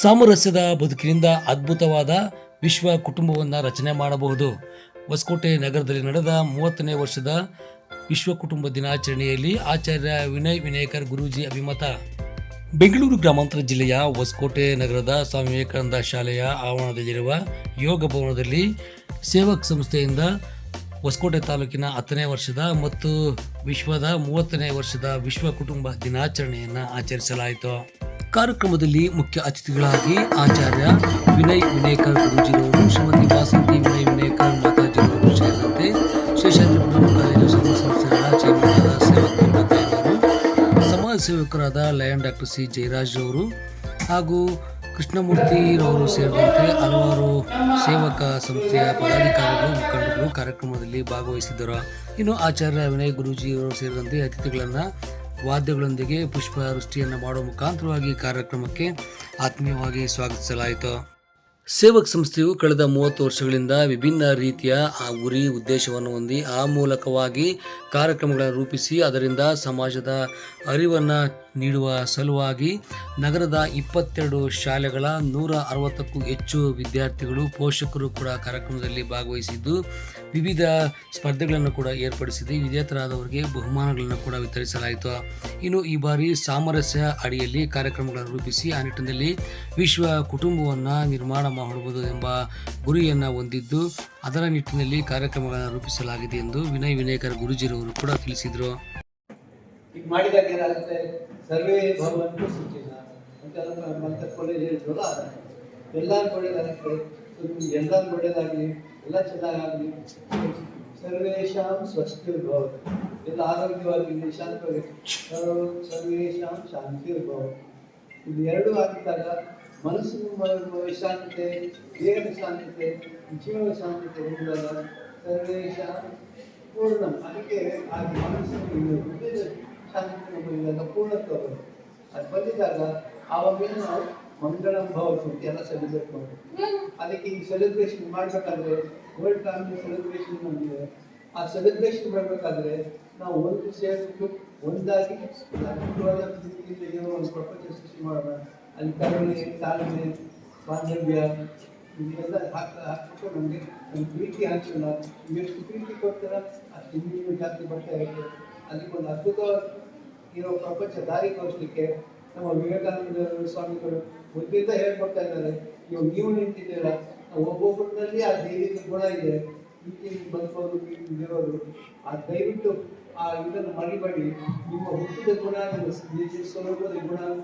ಸಾಮರಸ್ಯದ ಬದುಕಿನಿಂದ ಅದ್ಭುತವಾದ ವಿಶ್ವ ಕುಟುಂಬವನ್ನು ರಚನೆ ಮಾಡಬಹುದು. ಹೊಸಕೋಟೆ ನಗರದಲ್ಲಿ ನಡೆದ ಮೂವತ್ತನೇ ವರ್ಷದ ವಿಶ್ವ ಕುಟುಂಬ ದಿನಾಚರಣೆಯಲ್ಲಿ ಆಚಾರ್ಯ ವಿನಯ್ ವಿನಾಯಕರ್ ಗುರೂಜಿ ಅಭಿಮತ. ಬೆಂಗಳೂರು ಗ್ರಾಮಾಂತರ ಜಿಲ್ಲೆಯ ಹೊಸಕೋಟೆ ನಗರದ ಸ್ವಾಮಿ ವಿವೇಕಾನಂದ ಶಾಲೆಯ ಆವರಣದಲ್ಲಿರುವ ಯೋಗ ಭವನದಲ್ಲಿ ಸೇವಕ್ ಸಂಸ್ಥೆಯಿಂದ ಹೊಸಕೋಟೆ ತಾಲೂಕಿನ ಹತ್ತನೇ ವರ್ಷದ ಮತ್ತು ವಿಶ್ವದ ಮೂವತ್ತನೇ ವರ್ಷದ ವಿಶ್ವ ಕುಟುಂಬ ದಿನಾಚರಣೆಯನ್ನು ಆಚರಿಸಲಾಯಿತು. ಕಾರ್ಯಕ್ರಮದಲ್ಲಿ ಮುಖ್ಯ ಅತಿಥಿಗಳಾಗಿ ಆಚಾರ್ಯ ವಿನಯ್ ವಿನಯಕರ್ ಗುರೂಜಿರವರು ಶ್ರೀಮತಿ ವಾಸಂತಿ ವಿನಯ್ ವಿನಾಯಕರ್ ಮಾತಾಜಿರವರು ಸೇರಿದಂತೆ ಶೇಷಾದ್ರಿ ಕಾಲೇಜು ಸಂಘ ಸಂಸ್ಥೆಗಳ ಚೇರ್ಮನ್ ಸೇವಕರು ಸಮಾಜ ಸೇವಕರಾದ ಲಯನ್ ಡಾಕ್ಟರ್ ಸಿ ಜಯರಾಜ್ ಅವರು ಹಾಗೂ ಕೃಷ್ಣಮೂರ್ತಿರವರು ಸೇರಿದಂತೆ ಹಲವಾರು ಸೇವಕ ಸಂಸ್ಥೆಯ ಪದಾಧಿಕಾರಿಗಳು, ಮುಖಂಡರು ಕಾರ್ಯಕ್ರಮದಲ್ಲಿ ಭಾಗವಹಿಸಿದ್ದರು. ಇನ್ನು ಆಚಾರ್ಯ ವಿನಯ್ ಗುರೂಜಿಯವರು ಸೇರಿದಂತೆ ಅತಿಥಿಗಳನ್ನು ವಾದ್ಯಗಳೊಂದಿಗೆ ಪುಷ್ಪ ವೃಷ್ಟಿಯನ್ನು ಮಾಡುವ ಮುಖಾಂತರವಾಗಿ ಕಾರ್ಯಕ್ರಮಕ್ಕೆ ಆತ್ಮೀಯವಾಗಿ ಸ್ವಾಗತಿಸಲಾಯಿತು. ಸೇವಕ್ ಸಂಸ್ಥೆಯು ಕಳೆದ ಮೂವತ್ತು ವರ್ಷಗಳಿಂದ ವಿಭಿನ್ನ ರೀತಿಯ ಆ ಗುರಿ ಉದ್ದೇಶವನ್ನು ಹೊಂದಿ ಆ ಮೂಲಕವಾಗಿ ಕಾರ್ಯಕ್ರಮಗಳನ್ನು ರೂಪಿಸಿ, ಅದರಿಂದ ಸಮಾಜದ ಅರಿವನ್ನು ನೀಡುವ ಸಲುವಾಗಿ ನಗರದ ಇಪ್ಪತ್ತೆರಡು ಶಾಲೆಗಳ ನೂರ ಅರವತ್ತಕ್ಕೂ ಹೆಚ್ಚು ವಿದ್ಯಾರ್ಥಿಗಳು ಪೋಷಕರು ಕೂಡ ಕಾರ್ಯಕ್ರಮದಲ್ಲಿ ಭಾಗವಹಿಸಿದ್ದು ವಿವಿಧ ಸ್ಪರ್ಧೆಗಳನ್ನು ಕೂಡ ಏರ್ಪಡಿಸಿದೆ. ವಿಜೇತರಾದವರಿಗೆ ಬಹುಮಾನಗಳನ್ನು ಕೂಡ ವಿತರಿಸಲಾಯಿತು. ಇನ್ನು ಈ ಬಾರಿ ಸಾಮರಸ್ಯ ಅಡಿಯಲ್ಲಿ ಕಾರ್ಯಕ್ರಮಗಳನ್ನು ರೂಪಿಸಿ ಆ ನಿಟ್ಟಿನಲ್ಲಿ ವಿಶ್ವ ಕುಟುಂಬವನ್ನು ನಿರ್ಮಾಣ ಮಾಡಬಹುದು ಎಂಬ ಗುರಿಯನ್ನು ಹೊಂದಿದ್ದು ಅದರ ನಿಟ್ಟಿನಲ್ಲಿ ಕಾರ್ಯಕ್ರಮಗಳನ್ನು ರೂಪಿಸಲಾಗಿದೆ ಎಂದು ವಿನಯ್ ವಿನಾಯಕರ್ ಗುರುಜಿರವರು ಕೂಡ ತಿಳಿಸಿದರು. ಮಾಡಿದಾಗ ಏನಾಗುತ್ತೆ? ಸರ್ವೇ ಭಗವಂತು ಸುಖಿನ ಅಂತ ಮಂತ್ರ ಕಾಲೇಜ್ ಎಲ್ಲ ಎಲ್ಲರೂ ಒಳ್ಳೇದಾಗುತ್ತೆ ಎಲ್ಲರೂ ಒಳ್ಳೇದಾಗಲಿ, ಎಲ್ಲ ಚೆನ್ನಾಗಾಗಲಿ ಸರ್ವೇಶಾಂ ಸ್ವಸ್ತಿರ್ಭವ ಎಲ್ಲ ಆರೋಗ್ಯವಾಗಿ ಶಾಂತವಾಗಿ ಸರ್ವೇಶಾಂ ಶಾಂತಿ ಶಾಂತಿರ್ಭವ ಇದು ಎರಡೂ ಆಗಿದ್ದಾಗ ಮನಸ್ಸು ಶಾಂತತೆ, ದೇಹದ ಶಾಂತತೆ, ಜೀವನ ಶಾಂತತೆ ಹೊಂದಿದಾಗ ಸರ್ವೇಶಾಂ ಪೂರ್ಣ. ಅದಕ್ಕೆ ಆ ಮನಸ್ಸು ಶಾಂತಿ ಬಂದಿದಾಗ ಪೂರ್ಣತ್ವ ಬರುತ್ತೆ ಅದು ಬಂದಿದ್ದಾಗ ಆವಾಗ ನಾವು ಮಂಗಳಂ ಭಾವಿಸುತ್ತೆ ಎಲ್ಲ ಸೆಲೆಬ್ರೇಟ್ ಮಾಡ್ತೀವಿ. ಅದಕ್ಕೆ ಈ ಸೆಲೆಬ್ರೇಷನ್ ಮಾಡ್ಬೇಕಾದ್ರೆ ವರ್ಲ್ಡ್ ಫ್ಯಾಮಿಲಿ ಸೆಲೆಬ್ರೇಷನ್ ಬಂದಿದೆ ಆ ಸೆಲೆಬ್ರೇಷನ್ ಮಾಡಬೇಕಾದ್ರೆ ನಾವು ಒಂದು ಸೇರಿಬಿಟ್ಟು ಒಂದಾಗಿ ಅದ್ಭುತವಾದ ಏನೋ ಒಂದು ಪ್ರಪಂಚ ಸೃಷ್ಟಿ ಮಾಡೋಣ. ಅಲ್ಲಿ ಕರುಣೆ, ತಾಳ್ಮೆ, ಬಾಂಧವ್ಯ, ಇದೆಲ್ಲ ಹಾಕ ಹಾಕ್ಬಿಟ್ಟು ನಮಗೆ ಒಂದು ಪ್ರೀತಿ ಹಂಚೋಣ. ಎಷ್ಟು ಪ್ರೀತಿ ಕೊಡ್ತಾರ ಅಷ್ಟು ಇನ್ನೂ ಜಾಸ್ತಿ ಬರ್ತಾ ಇರುತ್ತೆ. ಅದಕ್ಕೆ ಒಂದು ಅದ್ಭುತವಾದ ಇರೋ ಪ್ರಪಂಚ ದಾರಿ ತೋರಿಸ್ಲಿಕ್ಕೆ ನಮ್ಮ ವಿವೇಕಾನಂದ ಸ್ವಾಮಿಗಳು ಮುಂದಿಂದ ಹೇಳ್ಕೊಡ್ತಾ ಇದ್ದಾರೆ. ಇವಾಗ ನೀವು ನಿಂತಿದ್ದೀರ? ಒಬ್ಬೊಬ್ಬರಲ್ಲಿ ಆ ದೈವಿಕ ಗುಣ ಇದೆ. ಪ್ರೀತಿ ಇರೋದು ಆ ದಯವಿಟ್ಟು ಆ ಇದನ್ನು ಮರಿಬೇಡಿ. ನಿಮ್ಮ ಹುಟ್ಟಿದ ಗುಣ ನಿಮ್ಮ ಸ್ವರೂಪದ ಗುಣ.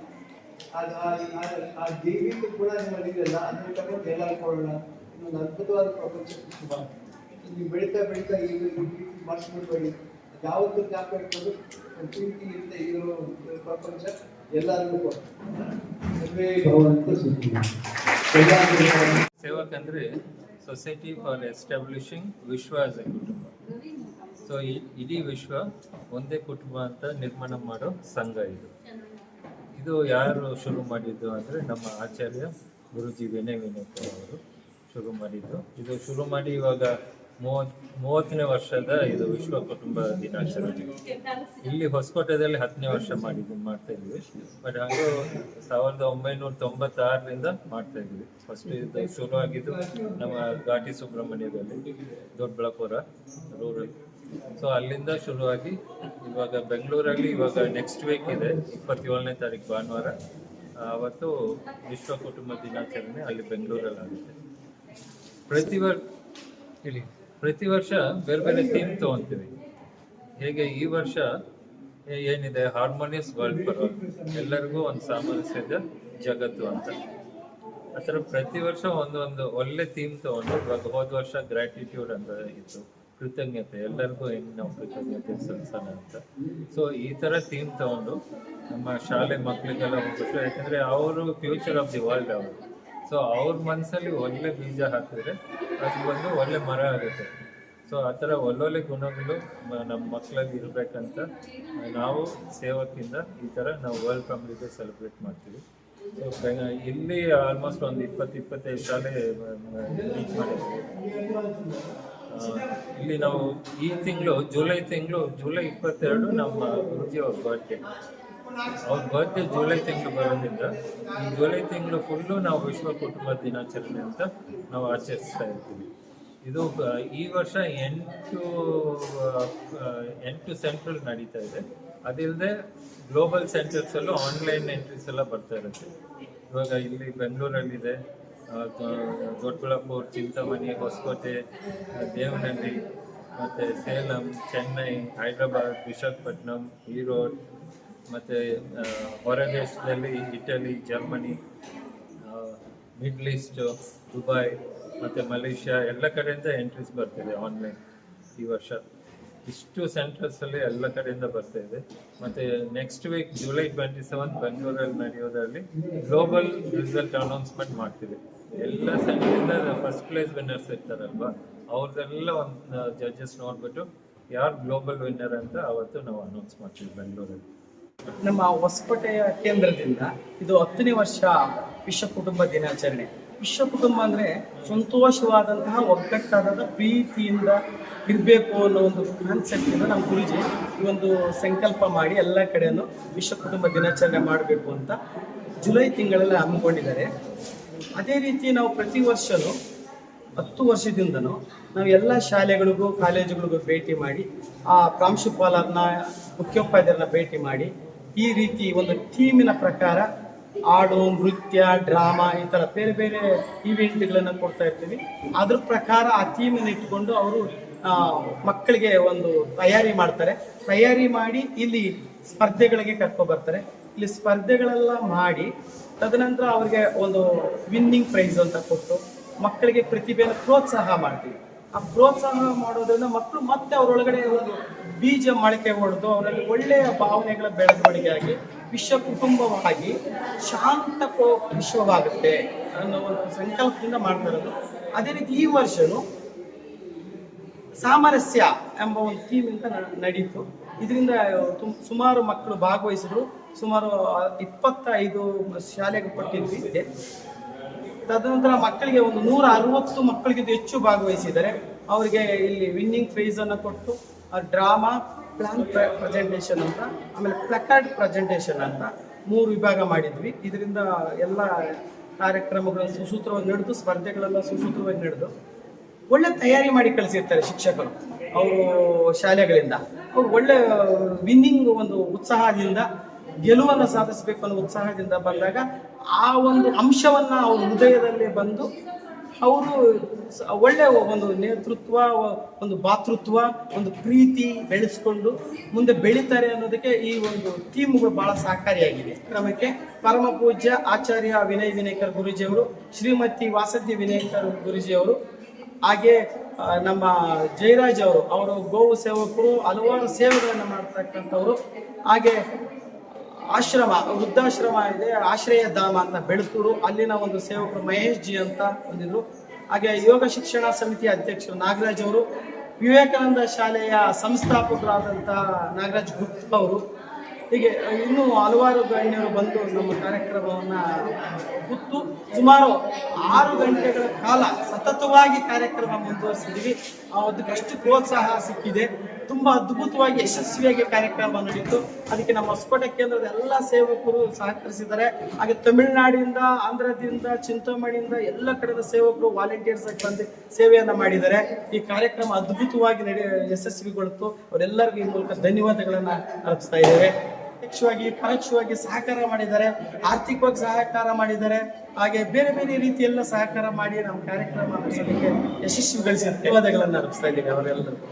ಆ- ದೈವಿಕ ಗುಣ ನಿಮ್ಮಲ್ಲಿದೆಯಲ್ಲ ಅದನ್ನು ತಗೊಂಡು ಎಲ್ಲ ಕೊಡೋಣ ಇನ್ನೊಂದು ಅದ್ಭುತವಾದ ಪ್ರಪಂಚ ನೀವು ಬೆಳೀತಾ ಬೆಳೀತಾ ಈಗ ಮಾಡಿಸ್ಬಿಡ್ಬೇಡಿ ಯಾವತ್ತೂ ಜ್ಞಾಪಕ ಪ್ರೀತಿ ಇಲ್ಲದೆ ಇರೋ ಪ್ರಪಂಚ ಎಲ್ಲರಿಗೂ ಸರ್ವೇ. ಎಲ್ಲರಿಗೂ ಸೇವಕ್ ಅಂದ್ರೆ society for establishing vishwa as a kutumba so ಇಡೀ ವಿಶ್ವ ಒಂದೇ ಕುಟುಂಬ ಅಂತ ನಿರ್ಮಾಣ ಮಾಡೋ ಸಂಘ ಇದು. ಇದು ಯಾರು ಶುರು ಮಾಡಿದ್ದು ಅಂದರೆ ನಮ್ಮ ಆಚಾರ್ಯ ಗುರುಜಿ ವಿನಯ್ ವಿನಯಕರ್ ಅವರು ಶುರು ಮಾಡಿದ್ದು. ಇದು ಶುರು ಮಾಡಿ ಇವಾಗ ಮೂವತ್, ಮೂವತ್ತನೇ ವರ್ಷದ ಇದು ವಿಶ್ವ ಕುಟುಂಬ ದಿನಾಚರಣೆ. ಇಲ್ಲಿ ಹೊಸಕೋಟೆದಲ್ಲಿ ಹತ್ತನೇ ವರ್ಷ ಮಾಡಿದ್ವಿ ಮಾಡ್ತಾ ಇದ್ವಿ ಬಟ್ ಹಾಗೆ ಸಾವಿರದ ಒಂಬೈನೂರ ತೊಂಬತ್ತಾರರಿಂದ ಮಾಡ್ತಾ ಇದ್ವಿ ಫಸ್ಟ್ ಇದು ಶುರು ಆಗಿದ್ದು ನಮ್ಮ ಘಾಟಿ ಸುಬ್ರಹ್ಮಣ್ಯದಲ್ಲಿ, ದೊಡ್ಡಬಳ್ಳಾಪುರ ರೂರಲ್ ಸೊ ಅಲ್ಲಿಂದ ಶುರುವಾಗಿ ಇವಾಗ ಬೆಂಗಳೂರಲ್ಲಿ ಇವಾಗ ನೆಕ್ಸ್ಟ್ ವೀಕ್ ಇದೆ, ಇಪ್ಪತ್ತೇಳನೇ ತಾರೀಕು ಭಾನುವಾರ. ಅವತ್ತು ವಿಶ್ವ ಕುಟುಂಬ ದಿನಾಚರಣೆ ಅಲ್ಲಿ ಬೆಂಗಳೂರಲ್ಲಿ ಆಗುತ್ತೆ ಪ್ರತಿ ಹೇಳಿ. ಪ್ರತಿ ವರ್ಷ ಬೇರೆ ಬೇರೆ ಥೀಮ್ ತಗೊಂತೀವಿ ಹೇಗೆ ಈ ವರ್ಷ ಏನಿದೆ ಹಾರ್ಮೋನಿಯಸ್ ವರ್ಲ್ಡ್ ಫಾರ್ ಎಲ್ಲರಿಗೂ ಒಂದು ಸಾಮರಸ್ಯದ ಜಗತ್ತು ಅಂತ. ಆ ಥರ ಪ್ರತಿ ವರ್ಷ ಒಂದೊಂದು ಒಳ್ಳೆ ಥೀಮ್ ತಗೊಂಡು, ಇವಾಗ ಹೋದ ವರ್ಷ ಗ್ರ್ಯಾಟಿಟ್ಯೂಡ್ ಅಂತ ಇತ್ತು. ಕೃತಜ್ಞತೆ, ಎಲ್ಲರಿಗೂ ಏನು ನಾವು ಕೃತಜ್ಞತೆ ಸಲ್ಲಿಸೋಣ ಅಂತ. ಸೊ ಈ ತರ ಥೀಮ್ ತಗೊಂಡು ನಮ್ಮ ಶಾಲೆ ಮಕ್ಕಳಿಗೆಲ್ಲ ಹೋಗ್ಬಿಟ್ಟು ಯಾಕಂದ್ರೆ ಅವರು ಫ್ಯೂಚರ್ ಆಫ್ ದಿ ವರ್ಲ್ಡ್ ಅವರು. ಸೊ ಅವ್ರ ಮನಸ್ಸಲ್ಲಿ ಒಳ್ಳೆ ಬೀಜ ಹಾಕಿದ್ರೆ ಅದು ಬಂದು ಒಳ್ಳೆ ಮರ ಆಗುತ್ತೆ. ಸೊ ಆ ಥರ ಒಳ್ಳೊಳ್ಳೆ ಗುಣಗಳು ನಮ್ಮ ಮಕ್ಕಳಲ್ಲಿ ಇರಬೇಕಂತ ನಾವು ಸೇವಕಿಂದ ಈ ಥರ ನಾವು ವರ್ಲ್ಡ್ ಫ್ಯಾಮಿಲಿಗೆ ಸೆಲೆಬ್ರೇಟ್ ಮಾಡ್ತೀವಿ. ಸೊ ಇಲ್ಲಿ ಆಲ್ಮೋಸ್ಟ್ ಒಂದು ಇಪ್ಪತ್ತು, ಇಪ್ಪತ್ತೈದು ಶಾಲೆ ರೀಚ್ ಮಾಡಿದ್ದೀವಿ ಇಲ್ಲಿ ನಾವು ಈ ತಿಂಗಳು, ಜುಲೈ ತಿಂಗಳು, ಜುಲೈ ಇಪ್ಪತ್ತೆರಡು ನಮ್ಮ ಗುರುಜಿ ಅವ್ರ ಅವ್ರ ಬರ್ತ್ಡೇ ಜುಲೈ ತಿಂಗಳು ಬರೋದ್ರಿಂದ ಈ ಜುಲೈ ತಿಂಗಳು ಫುಲ್ಲು ನಾವು ವಿಶ್ವ ಕುಟುಂಬ ದಿನಾಚರಣೆ ಅಂತ ನಾವು ಆಚರಿಸ್ತಾ ಇರ್ತೀವಿ. ಇದು ಈ ವರ್ಷ ಎಂಟು ಎಂಟು ಸೆಂಟ್ರಲ್ ನಡೀತಾ ಇದೆ. ಅದಿಲ್ಲದೆ ಗ್ಲೋಬಲ್ ಸೆಂಟರ್ಸಲ್ಲೂ ಆನ್ಲೈನ್ ಎಂಟ್ರೀಸ್ ಎಲ್ಲ ಬರ್ತಾ ಇರುತ್ತೆ. ಇವಾಗ ಇಲ್ಲಿ ಬೆಂಗಳೂರಲ್ಲಿದೆ ದೊಡ್ಡಬಳ್ಳಾಪುರ್, ಚಿಂತಾಮಣಿ, ಹೊಸಕೋಟೆ ದೇವನಹಳ್ಳಿ, ಮತ್ತು ಸೇಲಂ, ಚೆನ್ನೈ, ಹೈದ್ರಾಬಾದ್ ವಿಶಾಖಪಟ್ಟಣಂ ಈರೋಡ್ ಮತ್ತು ಹೊರ ದೇಶದಲ್ಲಿ Italy, Germany middle east, Dubai, ಮತ್ತು ಮಲೇಷ್ಯಾ ಎಲ್ಲ ಕಡೆಯಿಂದ ಎಂಟ್ರೀಸ್ ಬರ್ತಿದೆ ಆನ್ಲೈನ್ ಈ ವರ್ಷ. ಇಷ್ಟು ಸೆಂಟರ್ಸಲ್ಲಿ ಎಲ್ಲ ಕಡೆಯಿಂದ ಬರ್ತಾ ಇದೆ. ಮತ್ತು next week July twenty seven ಬೆಂಗಳೂರಲ್ಲಿ ನಡೆಯೋದರಲ್ಲಿ ಗ್ಲೋಬಲ್ ರಿಸಲ್ಟ್ ಅನೌನ್ಸ್ಮೆಂಟ್ ಮಾಡ್ತೀವಿ ಎಲ್ಲ ಸೆಂಟ್ರಿಂದ ಫಸ್ಟ್ ಪ್ಲೇಸ್ ವಿನ್ನರ್ಸ್ ಇರ್ತಾರಲ್ವ, ಅವ್ರದ್ದೆಲ್ಲ ಒಂದು ಜಡ್ಜಸ್ ನೋಡಿಬಿಟ್ಟು ಯಾರು ಗ್ಲೋಬಲ್ ವಿನ್ನರ್ ಅಂತ ಅವತ್ತು ನಾವು ಅನೌನ್ಸ್ ಮಾಡ್ತೀವಿ ಬೆಂಗಳೂರಲ್ಲಿ ನಮ್ಮ ಹೊಸಪೇಟೆಯ ಕೇಂದ್ರದಿಂದ ಇದು ಹತ್ತನೇ ವರ್ಷ ವಿಶ್ವ ಕುಟುಂಬ ದಿನಾಚರಣೆ. ವಿಶ್ವ ಕುಟುಂಬ ಅಂದರೆ ಸಂತೋಷವಾದಂತಹ ಒಗ್ಗಟ್ಟಾದ ಪ್ರೀತಿಯಿಂದ ಇರಬೇಕು ಅನ್ನೋ ಒಂದು ಕಾನ್ಸೆಪ್ಟಿಂದ ನಮ್ಮ ಗುರುಜಿ ಈ ಒಂದು ಸಂಕಲ್ಪ ಮಾಡಿ ಎಲ್ಲ ಕಡೆಯೂ ವಿಶ್ವ ಕುಟುಂಬ ದಿನಾಚರಣೆ ಮಾಡಬೇಕು ಅಂತ ಜುಲೈ ತಿಂಗಳಲ್ಲಿ ಹಮ್ಮಿಕೊಂಡಿದ್ದಾರೆ. ಅದೇ ರೀತಿ ನಾವು ಪ್ರತಿ ವರ್ಷವೂ ಹತ್ತು ವರ್ಷದಿಂದನೂ ನಾವು ಎಲ್ಲ ಶಾಲೆಗಳಿಗೂ ಕಾಲೇಜುಗಳಿಗೂ ಭೇಟಿ ಮಾಡಿ, ಆ ಪ್ರಾಂಶುಪಾಲರನ್ನ, ಮುಖ್ಯೋಪಾಧ್ಯಾಯರನ್ನ ಭೇಟಿ ಮಾಡಿ ಈ ರೀತಿ ಒಂದು ಟೀಮಿನ ಪ್ರಕಾರ ಹಾಡು, ನೃತ್ಯ, ಡ್ರಾಮಾ ಈ ಥರ ಬೇರೆ ಬೇರೆ ಈವೆಂಟ್ಗಳನ್ನು ಕೊಡ್ತಾ ಇರ್ತೀವಿ. ಅದ್ರ ಪ್ರಕಾರ ಆ ಥೀಮನ್ನು ಇಟ್ಕೊಂಡು ಅವರು ಮಕ್ಕಳಿಗೆ ಒಂದು ತಯಾರಿ ಮಾಡ್ತಾರೆ. ತಯಾರಿ ಮಾಡಿ ಇಲ್ಲಿ ಸ್ಪರ್ಧೆಗಳಿಗೆ ಕರ್ಕೊಬರ್ತಾರೆ. ಇಲ್ಲಿ ಸ್ಪರ್ಧೆಗಳೆಲ್ಲ ಮಾಡಿ ತದನಂತರ ಅವರಿಗೆ ಒಂದು ವಿನ್ನಿಂಗ್ ಪ್ರೈಸ್ ಅಂತ ಕೊಟ್ಟು ಮಕ್ಕಳಿಗೆ ಪ್ರತಿಭೆಯನ್ನು ಪ್ರೋತ್ಸಾಹ ಮಾಡ್ತೀವಿ. ಆ ಪ್ರೋತ್ಸಾಹ ಮಾಡೋದ್ರಿಂದ ಮಕ್ಕಳು ಮತ್ತೆ ಅವರೊಳಗಡೆ ಒಂದು ಬೀಜ ಮೊಳಕೆ ಹೊಡೆದು ಅವರಲ್ಲಿ ಒಳ್ಳೆಯ ಭಾವನೆಗಳ ಬೆಳವಣಿಗೆ ಆಗಿ ವಿಶ್ವ ಕುಟುಂಬವಾಗಿ, ಶಾಂತ ವಿಶ್ವವಾಗುತ್ತೆ ಅನ್ನೋ ಒಂದು ಸಂಕಲ್ಪದಿಂದ ಮಾಡ್ತಾ ಅದೇ ರೀತಿ ಈ ವರ್ಷನು ಸಾಮರಸ್ಯ ಎಂಬ ಒಂದು ಥೀಮ್ ಅಂತ ನಡೀತು. ಇದರಿಂದ ಸುಮಾರು ಮಕ್ಕಳು ಭಾಗವಹಿಸಿದ್ರು. ಸುಮಾರು ಇಪ್ಪತ್ತೈದು ಶಾಲೆಗೆ ಕೊಟ್ಟಿದ್ವಿ. ತದನಂತರ ಮಕ್ಕಳಿಗೆ ಒಂದು ನೂರ ಅರವತ್ತು ಮಕ್ಕಳಿಗಿಂತ ಹೆಚ್ಚು ಭಾಗವಹಿಸಿದರೆ ಅವರಿಗೆ ಇಲ್ಲಿ ವಿನ್ನಿಂಗ್ ಪ್ರೈಸನ್ನು ಕೊಟ್ಟು ಡ್ರಾಮಾ ಪ್ಲಾನ್ ಪ್ರೆಸೆಂಟೇಷನ್ ಅಂತ, ಆಮೇಲೆ ಪ್ಲಕಾರ್ಡ್ ಪ್ರೆಸೆಂಟೇಷನ್ ಅಂತ ಮೂರು ವಿಭಾಗ ಮಾಡಿದ್ವಿ. ಇದರಿಂದ ಎಲ್ಲ ಕಾರ್ಯಕ್ರಮಗಳು ಸುಸೂತ್ರವಾಗಿ ನಡೆದು ಸ್ಪರ್ಧೆಗಳೆಲ್ಲ ಸುಸೂತ್ರವಾಗಿ ನಡೆದು ಒಳ್ಳೆ ತಯಾರಿ ಮಾಡಿ ಕಳಿಸಿರ್ತಾರೆ ಶಿಕ್ಷಕರು ಅವರು ಶಾಲೆಗಳಿಂದ. ಅವ್ರು ಒಳ್ಳೆ ವಿನ್ನಿಂಗ್ ಒಂದು ಉತ್ಸಾಹದಿಂದ ಗೆಲುವನ್ನು ಸಾಧಿಸಬೇಕು ಅನ್ನೋ ಉತ್ಸಾಹದಿಂದ ಬಂದಾಗ ಆ ಒಂದು ಅಂಶವನ್ನ ಅವ್ರ ಹೃದಯದಲ್ಲಿ ಬಂದು ಅವರು ಒಳ್ಳೆಯ ಒಳ್ಳೆ ಒಂದು ನೇತೃತ್ವ, ಒಂದು ಭಾತೃತ್ವ, ಒಂದು ಪ್ರೀತಿ ಬೆಳೆಸ್ಕೊಂಡು ಮುಂದೆ ಬೆಳೀತಾರೆ ಅನ್ನೋದಕ್ಕೆ ಈ ಒಂದು ಟೀಮ್ಗಳು ಬಹಳ ಸಹಕಾರಿಯಾಗಿದೆ. ಕ್ರಮಕ್ಕೆ ಪರಮ ಪೂಜ್ಯ ಆಚಾರ್ಯ ವಿನಯ್ ವಿನಯಕರ್ ಗುರೂಜಿಯವರು, ಶ್ರೀಮತಿ ವಾಸದ್ಯ ವಿನಯಕರ್ ಗುರೂಜಿಯವರು, ಹಾಗೆ ನಮ್ಮ ಜಯರಾಜ್ ಅವರು ಅವರು ಗೋವು ಸೇವಕರು, ಹಲವಾರು ಸೇವೆಗಳನ್ನು ಮಾಡ್ತಕ್ಕಂಥವ್ರು. ಹಾಗೆ ಆಶ್ರಮ, ವೃದ್ಧಾಶ್ರಮ ಇದೆ, ಆಶ್ರಯ ಧಾಮ ಅಂತ ಬೆಳತೂರು, ಅಲ್ಲಿನ ಒಂದು ಸೇವಕರು ಮಹೇಶ್ ಜಿ ಅಂತ ಬಂದಿದ್ರು. ಹಾಗೆ ಯೋಗ ಶಿಕ್ಷಣ ಸಮಿತಿ ಅಧ್ಯಕ್ಷರು ನಾಗರಾಜ್ ಅವರು, ವಿವೇಕಾನಂದ ಶಾಲೆಯ ಸಂಸ್ಥಾಪಕರಾದಂಥ ನಾಗರಾಜ್ ಗುಪ್ತ ಅವರು. ಹೀಗೆ ಇನ್ನೂ ಹಲವಾರು ಗಣ್ಯರು ಬಂದು ನಮ್ಮ ಕಾರ್ಯಕ್ರಮವನ್ನ ಕೂತು ಸುಮಾರು ಆರು ಗಂಟೆಗಳ ಕಾಲ ಸತತವಾಗಿ ಕಾರ್ಯಕ್ರಮ ಮುಂದುವರಿಸಿದ್ವಿ ಅದಕ್ಕಷ್ಟು ಪ್ರೋತ್ಸಾಹ ಸಿಕ್ಕಿದೆ. ತುಂಬಾ ಅದ್ಭುತವಾಗಿ ಯಶಸ್ವಿಯಾಗಿ ಕಾರ್ಯಕ್ರಮ ನಡೀತು ಅದಕ್ಕೆ ನಮ್ಮ ಹೊಸಕೋಟೆ ಕೇಂದ್ರದ ಎಲ್ಲ ಸೇವಕರು ಸಹಕರಿಸಿದ್ದಾರೆ. ಹಾಗೆ ತಮಿಳುನಾಡಿಂದ, ಆಂಧ್ರದಿಂದ, ಚಿಂತಾಮಣಿಯಿಂದ ಎಲ್ಲ ಕಡೆದ ಸೇವಕರು ವಾಲಂಟಿಯರ್ಸ್ ಆಗಿ ಬಂದು ಸೇವೆಯನ್ನ ಮಾಡಿದ್ದಾರೆ. ಈ ಕಾರ್ಯಕ್ರಮ ಅದ್ಭುತವಾಗಿ ನಡೆ, ಯಶಸ್ವಿಗೊಳಿತು. ಅವರೆಲ್ಲರಿಗೂ ಈ ಮೂಲಕ ಧನ್ಯವಾದಗಳನ್ನ ಅರ್ಪಿಸ್ತಾ ಇದ್ದೇವೆ. ಪ್ರತ್ಯಕ್ಷವಾಗಿ, ಪರೋಕ್ಷವಾಗಿ ಸಹಕಾರ ಮಾಡಿದ್ದಾರೆ. ಆರ್ಥಿಕವಾಗಿ ಸಹಕಾರ ಮಾಡಿದ್ದಾರೆ. ಹಾಗೆ ಬೇರೆ ಬೇರೆ ರೀತಿಯೆಲ್ಲ ಸಹಕಾರ ಮಾಡಿ ನಮ್ಮ ಕಾರ್ಯಕ್ರಮ ನಡೆಸಲಿಕ್ಕೆ ಯಶಸ್ವಿಗಳಿಸಿ ಧನ್ಯವಾದಗಳನ್ನು ಅರ್ಪಿಸ್ತಾ ಇದ್ದೀವಿ ಅವರೆಲ್ಲರಿಗೂ.